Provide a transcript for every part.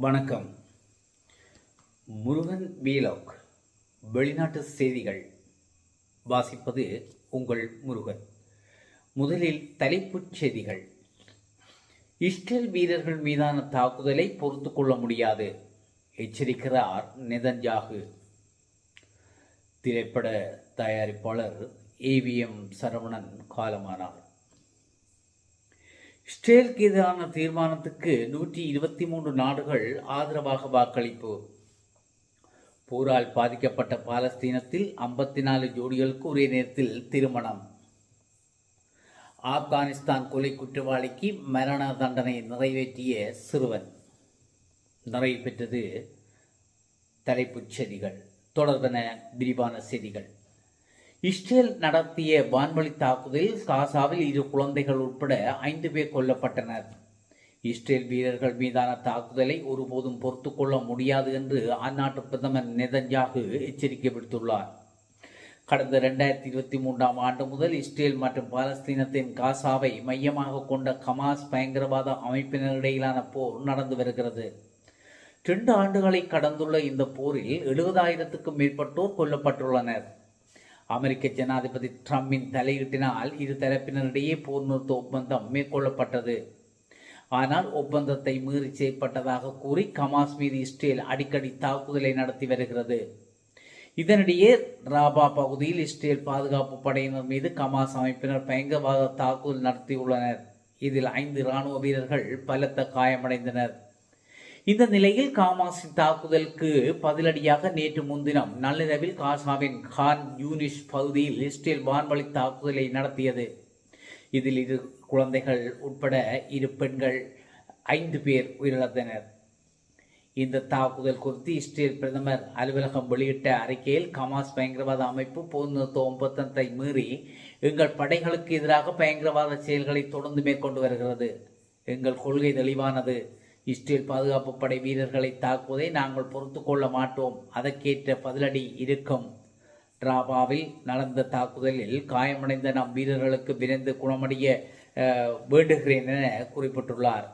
வணக்கம். முருகன் வீலாக் வெளிநாட்டு செய்திகள். வாசிப்பது உங்கள் முருகன். முதலில் தலைப்புச் செய்திகள். இஸ்ரேல் வீரர்கள் மீதான தாக்குதலை பொறுத்து கொள்ள முடியாது எச்சரிக்கிறார் நிதன்ஜாகு திரைப்பட தயாரிப்பாளர் ஏவிஎம் சரவணன் காலமானார். இஸ்ரேலுக்கு எதிரான தீர்மானத்துக்கு நூற்றி இருபத்தி மூன்று நாடுகள் ஆதரவாக வாக்களிப்பு. போரால் பாதிக்கப்பட்ட பாலஸ்தீனத்தில் ஐம்பத்தி நாலு ஜோடிகளுக்கு ஒரே நேரத்தில் திருமணம். ஆப்கானிஸ்தான் கொலை குற்றவாளிக்கு மரண தண்டனை நிறைவேற்றிய சிறுவன். நிறைவு பெற்றது தலைப்புச் செய்திகள். தொடர்பென விரிவான செய்திகள். இஸ்ரேல் நடத்திய வான்வழி தாக்குதலில் காசாவில் இரு குழந்தைகள் உட்பட ஐந்து பேர் கொல்லப்பட்டனர். இஸ்ரேல் வீரர்கள் மீதான தாக்குதலை ஒருபோதும் பொறுத்து கொள்ள முடியாது என்று அந்நாட்டு பிரதமர் நெதன்யாகு எச்சரிக்கை விடுத்துள்ளார். கடந்த இரண்டாயிரத்தி இருபத்தி மூன்றாம் ஆண்டு முதல் இஸ்ரேல் மற்றும் பாலஸ்தீனத்தின் காசாவை மையமாக கொண்ட கமாஸ் பயங்கரவாத அமைப்பினரிடையிலான போர் நடந்து வருகிறது. ரெண்டு ஆண்டுகளை கடந்துள்ள இந்த போரில் எழுபதாயிரத்துக்கும் மேற்பட்டோர் கொல்லப்பட்டுள்ளனர். அமெரிக்க ஜனாதிபதி ட்ரம்பின் தலையீட்டினால் இரு தரப்பினரிடையே போர் நிறுத்த ஒப்பந்தம் மேற்கொள்ளப்பட்டது. ஆனால் ஒப்பந்தத்தை மீறி செய்யப்பட்டதாக கூறி கமாஸ் மீது இஸ்ரேல் அடிக்கடி தாக்குதலை நடத்தி வருகிறது. இதனிடையே ராபா பகுதியில் இஸ்ரேல் பாதுகாப்பு படையினர் மீது கமாஸ் அமைப்பினர் பயங்கரவாத தாக்குதல் நடத்தியுள்ளனர். இதில் ஐந்து இராணுவ வீரர்கள் பலத்த காயமடைந்தனர். இந்த நிலையில் காமாஸின் தாக்குதலுக்கு பதிலடியாக நேற்று முன்தினம் நள்ளிரவில் காசாவின் கான் யூனிஷ் பகுதியில் இஸ்ரேல் வான்வழி தாக்குதலை நடத்தியது. இதில் இரு குழந்தைகள் உட்பட இரு பெண்கள் ஐந்து பேர் உயிரிழந்தனர். இந்த தாக்குதல் குறித்து இஸ்ரேல் பிரதமர் அலுவலகம் வெளியிட்ட அறிக்கையில் கமாஸ் பயங்கரவாத அமைப்பு போர் நிறுத்த ஒப்பந்தத்தை மீறி எங்கள் படைகளுக்கு எதிராக பயங்கரவாத செயல்களை தொடர்ந்து மேற்கொண்டு வருகிறது. எங்கள் கொள்கை தெளிவானது. இஸ்ரேல் பாதுகாப்பு படை வீரர்களை தாக்குவதை நாங்கள் பொறுத்து கொள்ள மாட்டோம். அதற்கேற்ற பதிலடி இருக்கும். டிராபாவில் நடந்த தாக்குதலில் காயமடைந்த நம் வீரர்களுக்கு விரைந்து குணமடைய வேண்டுகிறேன் என குறிப்பிட்டுள்ளார்.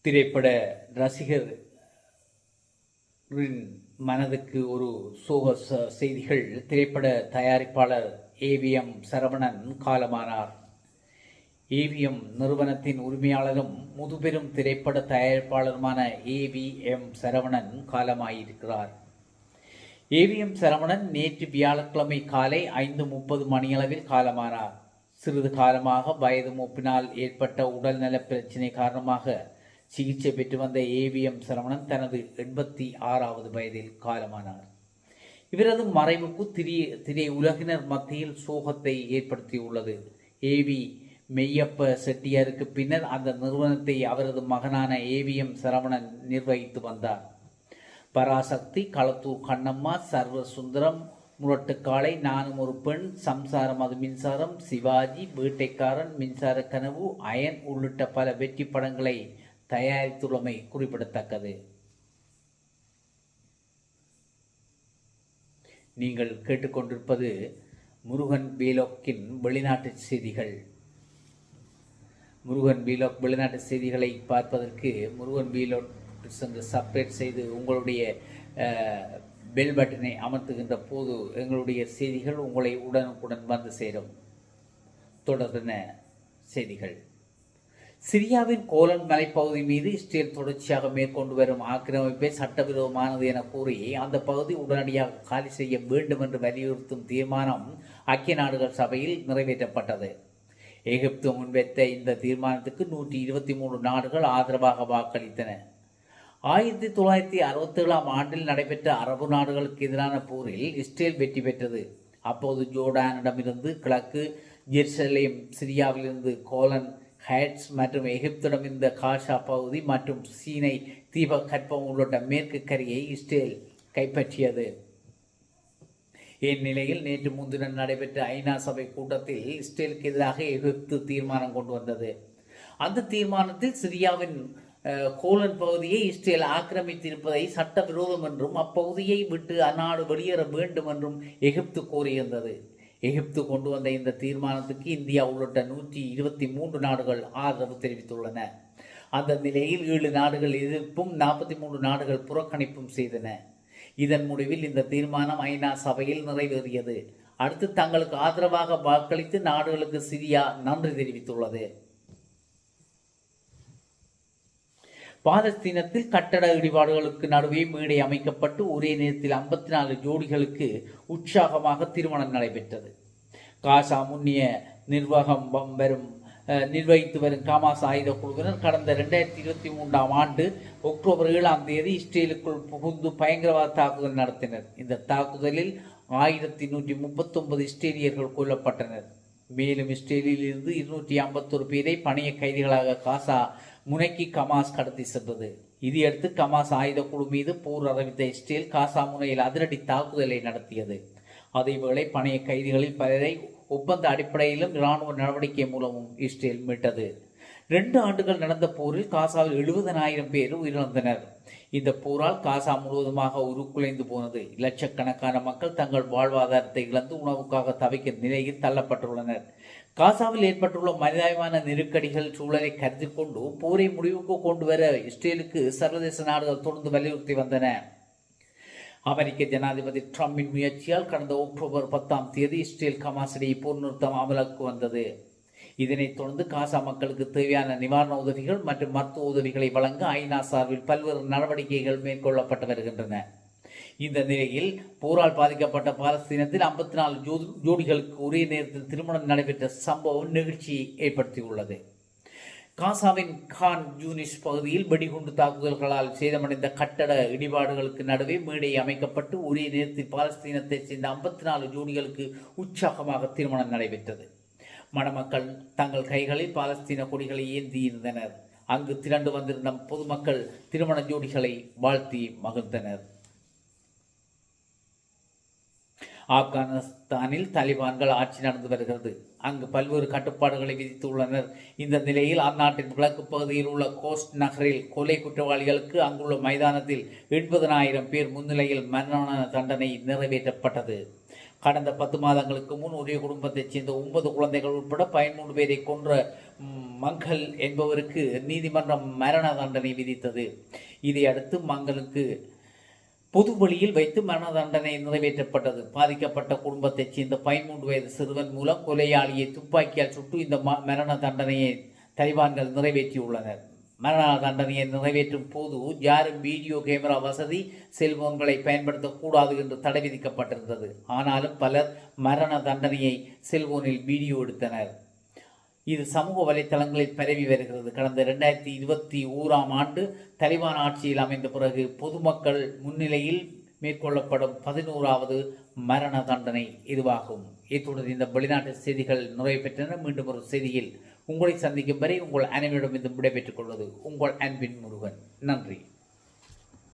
திரைப்பட ரசிகர் மனதுக்கு ஒரு சோக ச- செய்திகள். திரைப்பட தயாரிப்பாளர் ஏவிஎம் சரவணன் காலமானார். ஏவிஎம் நிறுவனத்தின் உரிமையாளரும் முதுபெரும் திரைப்பட தயாரிப்பாளருமான ஏவிஎம் சரவணன் காலமாயிருக்கிறார். ஏவிஎம் சரவணன் நேற்று வியாழக்கிழமை காலை ஐந்து முப்பது மணியளவில் காலமானார். சிறிது காலமாக வயது மூப்பினால் ஏற்பட்ட உடல்நல பிரச்சினை காரணமாக சிகிச்சை பெற்று வந்த ஏவிஎம் சரவணன் தனது எண்பத்தி ஆறாவது வயதில் காலமானார். இவரது மறைவுக்கு திரிய திரை உலகினர் மத்தியில் சோகத்தை ஏற்படுத்தியுள்ளது. ஏவி மெய்யப்ப செட்டியாருக்கு பின்னர் அந்த நிறுவனத்தை அவரது மகனான ஏவிஎம் சரவணன் நிர்வகித்து வந்தார். பராசக்தி களத்தூர் கண்ணம்மா சர்வ சுந்தரம் முரட்டுக்காலை நானும் ஒரு பெண் சம்சாரம் அது மின்சாரம் சிவாஜி வேட்டைக்காரன் மின்சார கனவு அயன் உள்ளிட்ட பல வெற்றி படங்களை தயாரித்துள்ளமை குறிப்பிடத்தக்கது. நீங்கள் கேட்டுக்கொண்டிருப்பது முருகன் வீலோக்கின் வெளிநாட்டு செய்திகள். முருகன் பீலோக் வெளிநாட்டு செய்திகளை பார்ப்பதற்கு முருகன் பீலோக் சென்று சப்ரேட் செய்து உங்களுடைய பெல் பட்டனை அமர்த்துகின்ற போது எங்களுடைய செய்திகள் உங்களை உடனுக்குடன் வந்து சேரும். தொடர்பான செய்திகள். சிரியாவின் கோலன் மலைப்பகுதி மீது இஸ்ரேல் தொடர்ச்சியாக மேற்கொண்டு வரும் ஆக்கிரமிப்பை சட்டவிரோதமானது என கூறி அந்த பகுதி உடனடியாக காலி செய்ய வேண்டும் என்று வலியுறுத்தும் தீர்மானம் ஐக்கிய நாடுகள் சபையில் நிறைவேற்றப்பட்டது. எகிப்து முன்வைத்த இந்த தீர்மானத்துக்கு நூற்றி இருபத்தி மூணு நாடுகள் ஆதரவாக வாக்களித்தன. ஆயிரத்தி தொள்ளாயிரத்தி அறுபத்தேழாம் ஆண்டில் நடைபெற்ற அரபு நாடுகளுக்கு எதிரான போரில் இஸ்ரேல் வெற்றி பெற்றது. அப்போது ஜோர்டானிடமிருந்து கிழக்கு ஜெருசலேம் சிரியாவிலிருந்து கோலன் ஹைட்ஸ் மற்றும் எகிப்திடம் இந்த காஷா பகுதி மற்றும் சீனை தீபகற்பம் உள்ளிட்ட மேற்கு கரையை இஸ்ரேல் கைப்பற்றியது. இந்நிலையில் நேற்று முன்தினம் நடைபெற்ற ஐநா சபை கூட்டத்தில் இஸ்ரேலுக்கு எதிராக எகிப்து தீர்மானம் கொண்டு வந்தது. அந்த தீர்மானத்தில் சிரியாவின் கோலன் பகுதியை இஸ்ரேல் ஆக்கிரமித்திருப்பதை சட்டவிரோதம் என்றும் அப்பகுதியை விட்டு அந்நாடு வெளியேற வேண்டும் என்றும் எகிப்து கோரியிருந்தது. எகிப்து கொண்டு வந்த இந்த தீர்மானத்துக்கு இந்தியா உள்ளிட்ட நூற்றி இருபத்தி மூன்று நாடுகள் ஆதரவு தெரிவித்துள்ளன. அந்த நிலையில் ஏழு நாடுகள் எதிர்ப்பும் நாற்பத்தி மூன்று நாடுகள் புறக்கணிப்பும் செய்தன. இதன் முடிவில் இந்த தீர்மானம் ஐநா சபையில் நிறைவேறியது. அடுத்து தங்களுக்கு ஆதரவாக வாக்களித்து நாடுகளுக்கு சிரியா நன்றி தெரிவித்துள்ளது. பாலஸ்தீனத்தில் கட்டட இடிபாடுகளுக்கு நடுவே மேடை அமைக்கப்பட்டு ஒரே நேரத்தில் ஐம்பத்தி நாலு ஜோடிகளுக்கு உற்சாகமாக திருமணம் நடைபெற்றது. காசா முன்னிய நிர்வாகம் வரும் நிர்வகித்து வரும் காமாஸ் ஆயுத குழுவினர் கடந்த ரெண்டாயிரத்தி இருபத்தி மூன்றாம் ஆண்டு அக்டோபர் ஏழாம் தேதி இஸ்ரேலுக்குள் புகுந்து பயங்கரவாத தாக்குதல் நடத்தினர். இந்த தாக்குதலில் ஆயிரத்தி நூற்றி முப்பத்தொன்பது இஸ்ரேலியர்கள் கொல்லப்பட்டனர். மேலும் இஸ்ரேலில் இருந்து இருநூற்றி ஐம்பத்தொரு பேரை பணைய கைதிகளாக காசா முனைக்கு கமாஸ் கடத்தி சென்றது. இதையடுத்து கமாஸ் ஆயுத குழு மீது போர் அறிவித்த இஸ்ரேல் காசா முனையில் அதிரடி தாக்குதலை நடத்தியது. அதேவேளை பணைய கைதிகளில் பலரை ஒப்பந்த அடிப்படையிலும் இராணுவ நடவடிக்கை மூலமும் இஸ்ரேல் மீட்டது. ரெண்டு ஆண்டுகள் நடந்த போரில் காசாவில் எழுபதனாயிரம் பேர் உயிரிழந்தனர். இந்த போரால் காசா முழுவதுமாக உருக்குலைந்து போனது. லட்சக்கணக்கான மக்கள் தங்கள் வாழ்வாதாரத்தை இழந்து உணவுக்காக தவிக்கும் நிலையில் தள்ளப்பட்டுள்ளனர். காசாவில் ஏற்பட்டுள்ள மனிதாயமான நெருக்கடிகள் சூழலை கருதி கொண்டு போரை முடிவுக்கு கொண்டு வர இஸ்ரேலுக்கு சர்வதேச நாடுகள் தொடர்ந்து வலியுறுத்தி வந்தன. அமெரிக்க ஜனாதிபதி ட்ரம்பின் முயற்சியால் கடந்த அக்டோபர் பத்தாம் தேதி இஸ்ரேல் கமாஸ் இடையே போர் நிறுத்தம் அமலுக்கு வந்தது. இதனைத் தொடர்ந்து காசா மக்களுக்கு தேவையான நிவாரண உதவிகள் மற்றும் மருத்துவ உதவிகளை வழங்க ஐநா சார்பில் பல்வேறு நடவடிக்கைகள் மேற்கொள்ளப்பட்டு வருகின்றன. இந்த நிலையில் போரால் பாதிக்கப்பட்ட பாலஸ்தீனத்தில் ஐம்பத்தி நாலு ஜோடிகளுக்கு ஒரே நேரத்தில் திருமணம் நடைபெற்ற சம்பவம் நிகழ்ச்சியை ஏற்படுத்தியுள்ளது. காசாவின் கான் யூனிஸ் பகுதியில் வெடிகுண்டு தாக்குதல்களால் சேதமடைந்த கட்டட இடிபாடுகளுக்கு நடுவே மேடை அமைக்கப்பட்டு ஒரே நேரத்தில் பாலஸ்தீனத்தைச் சேர்ந்த ஐம்பத்தி நாலு ஜோடிகளுக்கு உற்சாகமாக திருமணம் நடைபெற்றது. மணமக்கள் தங்கள் கைகளில் பாலஸ்தீன கொடிகளை ஏந்தி இருந்தனர். அங்கு திரண்டு வந்திருந்த பொதுமக்கள் திருமண ஜோடிகளை வாழ்த்தி மகிழ்ந்தனர். ஆப்கானிஸ்தானில் தாலிபான்கள் ஆட்சி நடந்து வருகிறது. அங்கு பல்வேறு கட்டுப்பாடுகளை விதித்துள்ளனர். இந்த நிலையில் அந்நாட்டின் கிழக்கு பகுதியில் உள்ள கோஸ்ட் நகரில் கொலை குற்றவாளிகளுக்கு அங்குள்ள மைதானத்தில் எண்பதனாயிரம் பேர் முன்னிலையில் மரண தண்டனை நிறைவேற்றப்பட்டது. கடந்த பத்து மாதங்களுக்கு முன் ஒரே குடும்பத்தைச் சேர்ந்த ஒன்பது குழந்தைகள் உட்பட பதிமூன்று பேரை கொன்ற மங்கல் என்பவருக்கு நீதிமன்றம் மரண தண்டனை விதித்தது. இதையடுத்து மங்களுக்கு பொது வழியில் வைத்து மரண தண்டனை நிறைவேற்றப்பட்டது. பாதிக்கப்பட்ட குடும்பத்தைச் சேர்ந்த பதிமூன்று வயது சிறுவன் மூலம் கொலையாளியை துப்பாக்கியால் சுட்டு இந்த ம- மரண தண்டனையை தலிபான்கள் நிறைவேற்றியுள்ளனர். மரண தண்டனையை நிறைவேற்றும் போது யாரும் வீடியோ கேமரா வசதி செல்போன்களை பயன்படுத்தக்கூடாது என்று தடை விதிக்கப்பட்டிருந்தது. ஆனாலும் பலர் மரண தண்டனையை செல்போனில் வீடியோ எடுத்தனர். இது சமூக வலைத்தளங்களில் பரவி வருகிறது. கடந்த ரெண்டாயிரத்தி இருபத்தி ஓராம் ஆண்டு தலிபான் ஆட்சியில் அமைந்த பிறகு பொதுமக்கள் முன்னிலையில் மேற்கொள்ளப்படும் பதினோராவது மரண தண்டனை இதுவாகும். இத்துடன் இந்த வெளிநாட்டு செய்திகள் நிறைவு பெற்றன மீண்டும் ஒரு செய்தியில் உங்களை சந்திக்கும் வரை உங்கள் அனைவரிடம் விடைபெற்றுக் கொள்வது உங்கள் அன்பின் முருகன். நன்றி.